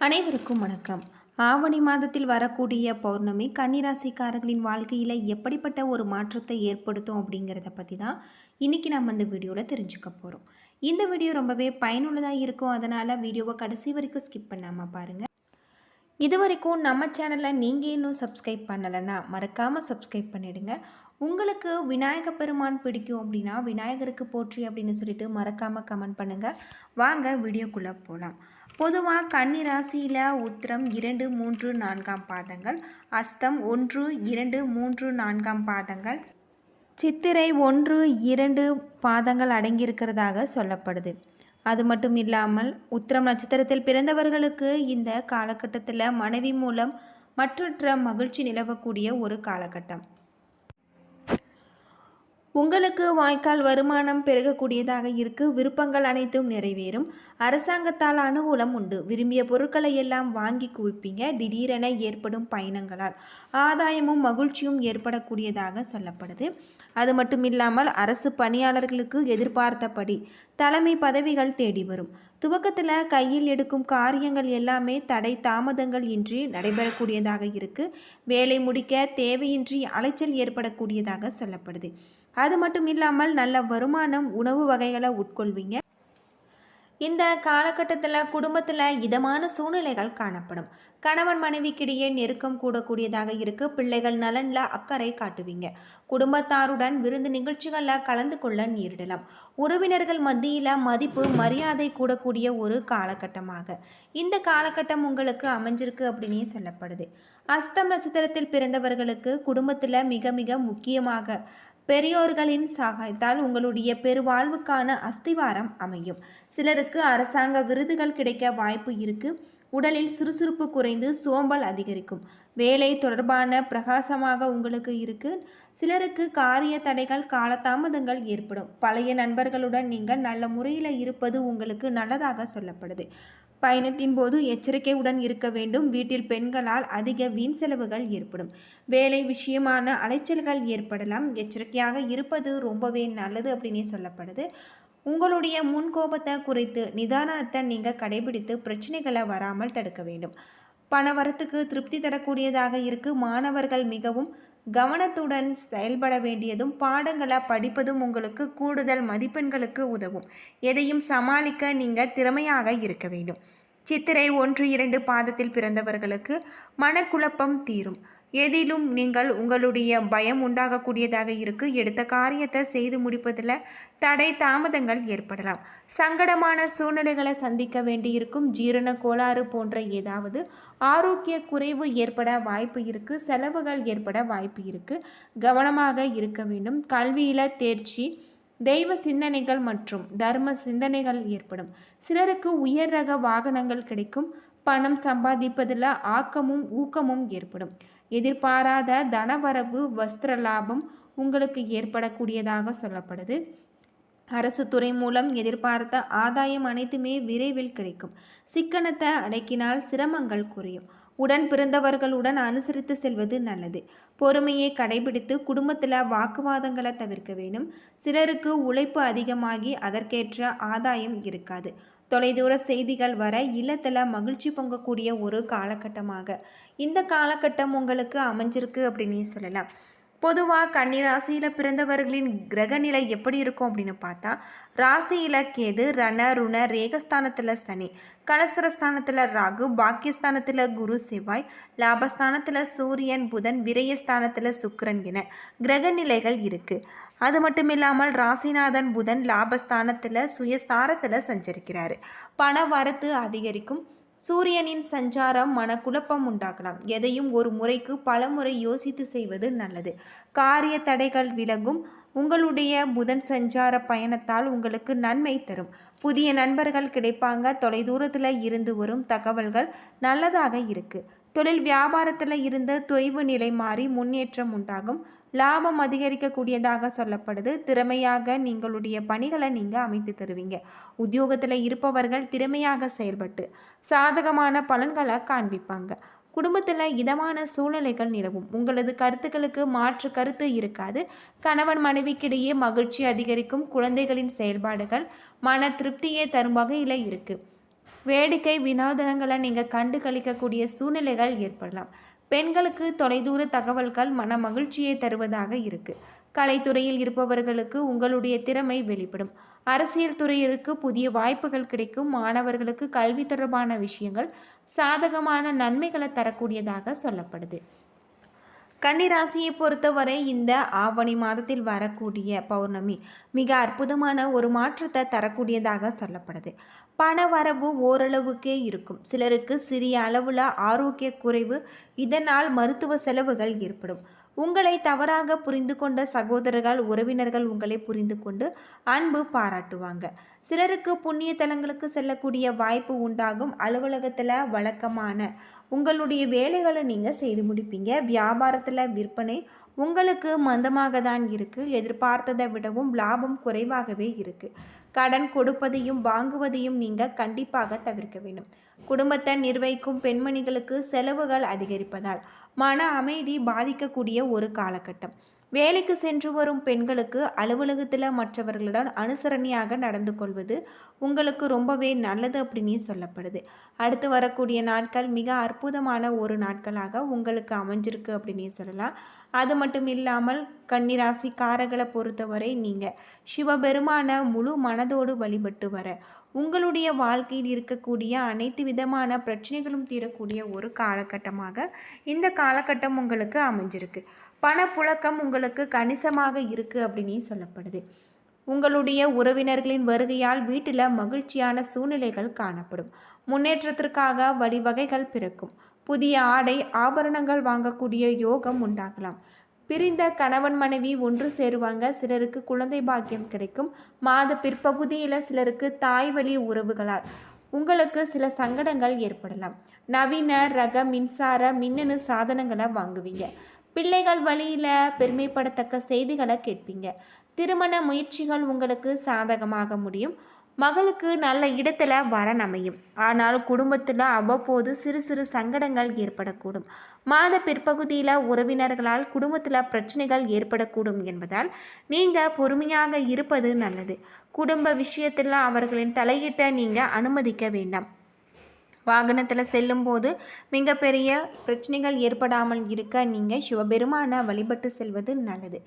அனைவருக்கும் வணக்கம். ஆவணி மாதத்தில் வரக்கூடிய பௌர்ணமி கன்னிராசிக்காரர்களின் வாழ்க்கையில் எப்படிப்பட்ட ஒரு மாற்றத்தை ஏற்படுத்தும் அப்படிங்கிறத பற்றி தான் இன்றைக்கி நம்ம இந்த வீடியோவில் தெரிஞ்சுக்க போகிறோம் இந்த வீடியோ ரொம்பவே பயனுள்ளதாக இருக்கும். அதனால் வீடியோவை கடைசி வரைக்கும் ஸ்கிப் பண்ணாமல் பாருங்கள் இது வரைக்கும் நம்ம சேனலை நீங்கள் இன்னும் சப்ஸ்கிரைப் பண்ணலைன்னா மறக்காமல் சப்ஸ்கிரைப் பண்ணிவிடுங்க உங்களுக்கு விநாயக பெருமான் பிடிக்கும் அப்படின்னா விநாயகருக்கு போற்றி அப்படின்னு சொல்லிட்டு மறக்காமல் கமெண்ட் பண்ணுங்கள் வாங்க வீடியோக்குள்ளே போகலாம் பொதுவாக கன்னி ராசியில் உத்திரம் இரண்டு மூன்று நான்காம் பாதங்கள் அஸ்தம் ஒன்று இரண்டு மூன்று நான்காம் பாதங்கள் சித்திரை ஒன்று இரண்டு பாதங்கள் அடங்கியிருக்கிறதாக சொல்லப்படுது. அது மட்டும் இல்லாமல் உத்திரம் நட்சத்திரத்தில் பிறந்தவர்களுக்கு இந்த காலகட்டத்தில் மனைவி மூலம் மற்றற்ற மகிழ்ச்சி நிலவக்கூடிய ஒரு காலகட்டம். உங்களுக்கு வாய்க்கால் வருமானம் பெருகக்கூடியதாக இருக்கு. விருப்பங்கள் அனைத்தும் நிறைவேறும். அரசாங்கத்தால் அனுகூலம் உண்டு. விரும்பிய பொருட்களை எல்லாம் வாங்கி குவிப்பீங்க. திடீரென ஏற்படும் பயணங்களால். ஆதாயமும் மகிழ்ச்சியும் ஏற்படக்கூடியதாக சொல்லப்படுது. அது மட்டும் இல்லாமல் அரசு பணியாளர்களுக்கு எதிர்பார்த்தபடி தலைமை பதவிகள் தேடி வரும். துவக்கத்தில் கையில் எடுக்கும் காரியங்கள் எல்லாமே தடை தாமதங்கள் இன்றி நடைபெறக்கூடியதாக இருக்கு. வேலை முடிக்க தேவையின்றி அலைச்சல் ஏற்படக்கூடியதாக சொல்லப்படுது. அது மட்டும் இல்லாமல் நல்ல வருமானம் உணவு வகைகளை உட்கொள்வீங்க. இந்த காலகட்டத்தில் குடும்பத்தில் இதமான சூழ்நிலைகள் காணப்படும். கணவன் மனைவிக்கிடையே நெருக்கம் கூடக்கூடியதாக இருக்கு. பிள்ளைகள் நலனில் அக்கறை காட்டுவீங்க. குடும்பத்தாருடன் விருந்து நிகழ்ச்சிகளில் கலந்து கொள்ள நேரிடலாம். உறவினர்கள் மத்தியில் மதிப்பு மரியாதை கூடக்கூடிய ஒரு காலகட்டமாக. இந்த காலகட்டம் உங்களுக்கு அமைஞ்சிருக்கு அப்படின்னே சொல்லப்படுது. அஸ்தம் நட்சத்திரத்தில் பிறந்தவர்களுக்கு குடும்பத்தில் மிக மிக முக்கியமாக பெரியோர்களின் சகாயத்தால் உங்களுடைய பெருவாழ்வுக்கான அஸ்திவாரம் அமையும். சிலருக்கு அரசாங்க விருதுகள் கிடைக்க வாய்ப்பு இருக்கு. உடலில் சுறுசுறுப்பு குறைந்து சோம்பல் அதிகரிக்கும். வேலை தொடர்பான பிரகாசமாக உங்களுக்கு இருக்கு. சிலருக்கு காரிய தடைகள் காலதாமதங்கள் ஏற்படும். பழைய நண்பர்களுடன் நீங்கள் நல்ல முறையில் இருப்பது உங்களுக்கு நல்லதாக சொல்லப்படுது. பயணத்தின் போது எச்சரிக்கையுடன் இருக்க வேண்டும். வீட்டில் பெண்களால் அதிக வீண் செலவுகள் ஏற்படும். வேலை விஷயமான அலைச்சல்கள் ஏற்படலாம். எச்சரிக்கையாக இருப்பது ரொம்பவே நல்லது அப்படின்னே சொல்லப்படுது. உங்களுடைய முன்கோபத்தை குறைத்து நிதானத்தை நீங்கள் கடைபிடித்து பிரச்சனைகளை வராமல் தடுக்க வேண்டும். பணவரத்துக்கு திருப்தி தரக்கூடியதாக இருக்கு. மாணவர்கள் மிகவும் கவனத்துடன் செயல்பட வேண்டியதும் பாடங்களை படிப்பதும் உங்களுக்கு கூடுதல் மதிப்பெண்களுக்கு உதவும். எதையும் சமாளிக்க நீங்கள் திறமையாக இருக்க வேண்டும். சித்திரை ஒன்று இரண்டு பாதத்தில் பிறந்தவர்களுக்கு மனக்குழப்பம் தீரும். எதிலும் நீங்கள் உங்களுடைய பயம் உண்டாகக்கூடியதாக இருக்கு. எடுத்த காரியத்தை செய்து முடிப்பதில் தடை தாமதங்கள் ஏற்படலாம். சங்கடமான சூழ்நிலைகளை சந்திக்க வேண்டியிருக்கும். ஜீரண கோளாறு போன்ற ஏதாவது ஆரோக்கிய குறைவு ஏற்பட வாய்ப்பு இருக்கு. செலவுகள் ஏற்பட வாய்ப்பு இருக்கு. கவனமாக இருக்க வேண்டும். கல்வியில் தேர்ச்சி தெய்வ சிந்தனைகள் மற்றும் தர்ம சிந்தனைகள் ஏற்படும். சிலருக்கு உயர் ரக வாகனங்கள் கிடைக்கும். பணம் சம்பாதிப்பதில் ஆக்கமும் ஊக்கமும் ஏற்படும். எதிர்பாராத தனவரவு வஸ்திர லாபம் உங்களுக்கு ஏற்படக்கூடியதாக சொல்லப்படுது. அரசு துறை மூலம் எதிர்பார்த்த ஆதாயம் அனைத்துமே விரைவில் கிடைக்கும். சிக்கனத்தை அடக்கினால் சிரமங்கள் குறையும். உடன் பிறந்தவர்களுடன் அனுசரித்து செல்வது நல்லது. பொறுமையை கடைபிடித்து குடும்பத்தில் வாக்குவாதங்களை தவிர்க்க வேண்டும். சிலருக்கு உழைப்பு அதிகமாகி அதற்கேற்ற ஆதாயம் இருக்காது. தொலைதூர செய்திகள் வர இல்லத்தில் மகிழ்ச்சி பொங்கக்கூடிய ஒரு காலகட்டமாக. இந்த காலகட்டம் உங்களுக்கு அமைஞ்சிருக்கு அப்படின்னு சொல்லலாம். பொதுவாக கன்னிராசியில் பிறந்தவர்களின் கிரகநிலை எப்படி இருக்கும் அப்படின்னு பார்த்தா ராசியில் கேது ரண ருண ரேகஸ்தானத்தில் சனி கலசரஸ்தானத்தில் ராகு பாக்கியஸ்தானத்தில் குரு செவ்வாய் லாபஸ்தானத்தில் சூரியன் புதன் விரயஸ்தானத்தில் சுக்கரன் என கிரகநிலைகள் இருக்குது அது மட்டும் இல்லாமல் ராசிநாதன் புதன் லாபஸ்தானத்தில் சுயஸ்தாரத்தில் சஞ்சரிக்கிறாரு. பண வரத்து அதிகரிக்கும். சூரியனின் சஞ்சாரம் மனக்குழப்பம் உண்டாகலாம் எதையும் ஒரு முறைக்கு பல முறை யோசித்து செய்வது நல்லது. காரிய தடைகள் விலகும். உங்களுடைய புதன் சஞ்சார பயணத்தால் உங்களுக்கு நன்மை தரும். புதிய நண்பர்கள் கிடைப்பாங்க. தொலைதூரத்தில் இருந்து வரும் தகவல்கள் நல்லதாக இருக்குது தொழில் வியாபாரத்தில் இருந்த தொய்வு நிலை மாறி முன்னேற்றம் உண்டாகும். லாபம் அதிகரிக்கக்கூடியதாக சொல்லப்படுது. திறமையாக நீங்களுடைய பணிகளை நீங்கள் அமைத்து தருவீங்க. உத்தியோகத்தில் இருப்பவர்கள் திறமையாக செயல்பட்டு சாதகமான பலன்களை காண்பிப்பாங்க. குடும்பத்தில் இதமான சூழ்நிலைகள் நிலவும். உங்களது கருத்துக்களுக்கு மாற்று கருத்து இருக்காது. கணவன் மனைவிக்கிடையே மகிழ்ச்சி அதிகரிக்கும். குழந்தைகளின் செயல்பாடுகள் மன திருப்தியை தரும் வகையில் இருக்குது வேடிக்கை வினோதனங்களை நீங்கள் கண்டு கழிக்கக்கூடிய சூழ்நிலைகள் ஏற்படலாம். பெண்களுக்கு தொலைதூர தகவல்கள் மன மகிழ்ச்சியை தருவதாக இருக்கு. கலைத்துறையில் இருப்பவர்களுக்கு உங்களுடைய திறமை வெளிப்படும். அரசியல் துறையிற்கு புதிய வாய்ப்புகள் கிடைக்கும். மாணவர்களுக்கு கல்வி தொடர்பான விஷயங்கள் சாதகமான நன்மைகளை தரக்கூடியதாக சொல்லப்படுது. கன்னிராசியை பொறுத்தவரை இந்த ஆவணி மாதத்தில் வரக்கூடிய பௌர்ணமி மிக அற்புதமான ஒரு மாற்றத்தை தரக்கூடியதாக சொல்லப்படுது. பண வரவு ஓரளவுக்கே இருக்கும். சிலருக்கு சிறிய அளவில் ஆரோக்கிய குறைவு இதனால் மருத்துவ செலவுகள் ஏற்படும். உங்களை தவறாக புரிந்து கொண்ட சகோதரர்கள் உறவினர்கள் உங்களை புரிந்து கொண்டு அன்பு பாராட்டுவாங்க. சிலருக்கு புண்ணிய தலங்களுக்கு செல்லக்கூடிய வாய்ப்பு உண்டாகும். அலுவலகத்தில் வழக்கமான உங்களுடைய வேலைகளை நீங்கள் செய்து முடிப்பீங்க. வியாபாரத்தில் விற்பனை உங்களுக்கு மந்தமாக தான் இருக்குது எதிர்பார்த்ததை விடவும் லாபம் குறைவாகவே இருக்குது கடன் கொடுப்பதையும் வாங்குவதையும் நீங்கள் கண்டிப்பாக தவிர்க்க வேண்டும். குடும்பத்தை நிர்வகிக்கும் பெண்மணிகளுக்கு செலவுகள் அதிகரிப்பதால் மன அமைதி பாதிக்கக்கூடிய ஒரு காலகட்டம். வேலைக்கு சென்று வரும் பெண்களுக்கு அலுவலகத்தில் மற்றவர்களுடன் அனுசரணையாக நடந்து கொள்வது உங்களுக்கு ரொம்பவே நல்லது அப்படின்னு சொல்லப்படுது. அடுத்து வரக்கூடிய நாட்கள் மிக அற்புதமான ஒரு நாட்களாக உங்களுக்கு அமைஞ்சிருக்கு அப்படின்னு சொல்லலாம். அது மட்டும் இல்லாமல் கன்னிராசிக்காரர்களை பொறுத்தவரை நீங்கள் சிவபெருமான முழு மனதோடு வழிபட்டு வர உங்களுடைய வாழ்க்கையில் இருக்கக்கூடிய அனைத்து விதமான பிரச்சனைகளும் தீரக்கூடிய ஒரு காலகட்டமாக இந்த காலகட்டம் உங்களுக்கு அமைஞ்சிருக்கு. பணப்புழக்கம் உங்களுக்கு கணிசமாக இருக்குது அப்படின்னு சொல்லப்படுது. உங்களுடைய உறவினர்களின் வருகையால் வீட்டில் மகிழ்ச்சியான சூழ்நிலைகள் காணப்படும். முன்னேற்றத்திற்காக வழிவகைகள் பிறக்கும். புதிய ஆடை ஆபரணங்கள் வாங்கக்கூடிய யோகம் உண்டாகலாம். பிரிந்த கணவன் மனைவி ஒன்று சேருவாங்க. சிலருக்கு குழந்தை பாக்கியம் கிடைக்கும். மாத பிற்பகுதியில் சிலருக்கு தாய் வழி உறவுகளால் உங்களுக்கு சில சங்கடங்கள் ஏற்படலாம். நவீன ரக மின்சார மின்னணு சாதனங்களை வாங்குவீங்க. பிள்ளைகள் வழியில் பெருமைப்படத்தக்க செய்திகளை கேட்பீங்க. திருமண முயற்சிகள் உங்களுக்கு சாதகமாக முடியும். மகளுக்கு நல்ல இடத்துல வரன் அமையும். ஆனால் குடும்பத்தில் அவ்வப்போது சிறு சிறு சங்கடங்கள் ஏற்படக்கூடும். மாத பிற்பகுதியில் உறவினர்களால் குடும்பத்தில் பிரச்சனைகள் ஏற்படக்கூடும் என்பதால் நீங்கள் பொறுமையாக இருப்பது நல்லது. குடும்ப விஷயத்தில் அவர்களின் தலையிட்ட நீங்கள் அனுமதிக்க வேண்டாம். வாகனத்தில் செல்லும்போது மிகப்பெரிய பிரச்சனைகள் ஏற்படாமல் இருக்க நீங்கள் சிவபெருமானை வழிபட்டு செல்வது நல்லது.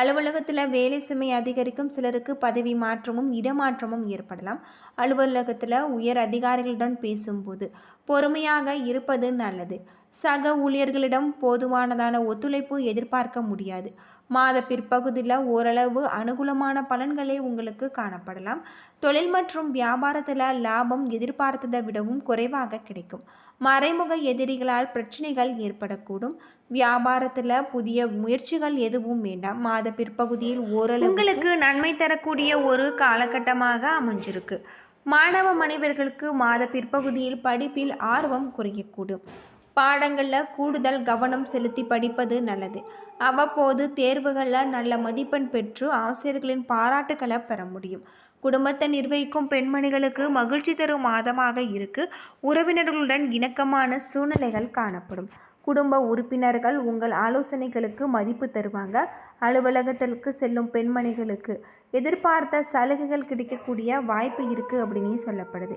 அலுவலகத்தில் வேலை சுமை அதிகரிக்கும் சிலருக்கு பதவி மாற்றமும் இடமாற்றமும் ஏற்படலாம். அலுவலகத்தில் உயர் அதிகாரிகளுடன் பேசும்போது பொறுமையாக இருப்பது நல்லது. சக ஊழியர்களிடம் போதுமானதான ஒத்துழைப்பு எதிர்பார்க்க முடியாது. மாத பிற்பகுதியில் ஓரளவு அனுகூலமான பலன்களே உங்களுக்கு காணப்படலாம். தொழில் மற்றும் வியாபாரத்தில் லாபம் எதிர்பார்த்ததை விடவும் குறைவாக கிடைக்கும். மறைமுக எதிரிகளால் பிரச்சனைகள் ஏற்படக்கூடும். வியாபாரத்தில் புதிய முயற்சிகள் எதுவும் வேண்டாம். மாத பிற்பகுதியில் ஓரளவு உங்களுக்கு நன்மை தரக்கூடிய ஒரு காலகட்டமாக அமைஞ்சிருக்கு. மாணவ மனைவர்களுக்கு மாத பிற்பகுதியில் படிப்பில் ஆர்வம் குறையக்கூடும். பாடங்களில் கூடுதல் கவனம் செலுத்தி படிப்பது நல்லது. அவ்வப்போது தேர்வுகளில் நல்ல மதிப்பெண் பெற்று ஆசிரியர்களின் பாராட்டுகளை பெற முடியும். குடும்பத்தை நிர்வகிக்கும் பெண்மணிகளுக்கு மகிழ்ச்சி தரும் மாதமாக இருக்கு. உறவினர்களுடன் இணக்கமான சூழ்நிலைகள் காணப்படும். குடும்ப உறுப்பினர்கள் உங்கள் ஆலோசனைகளுக்கு மதிப்பு தருவாங்க. அலுவலகத்திற்கு செல்லும் பெண்மணிகளுக்கு எதிர்பார்த்த சலுகைகள் கிடைக்கக்கூடிய வாய்ப்பு இருக்குது அப்படின்னு சொல்லப்படுது.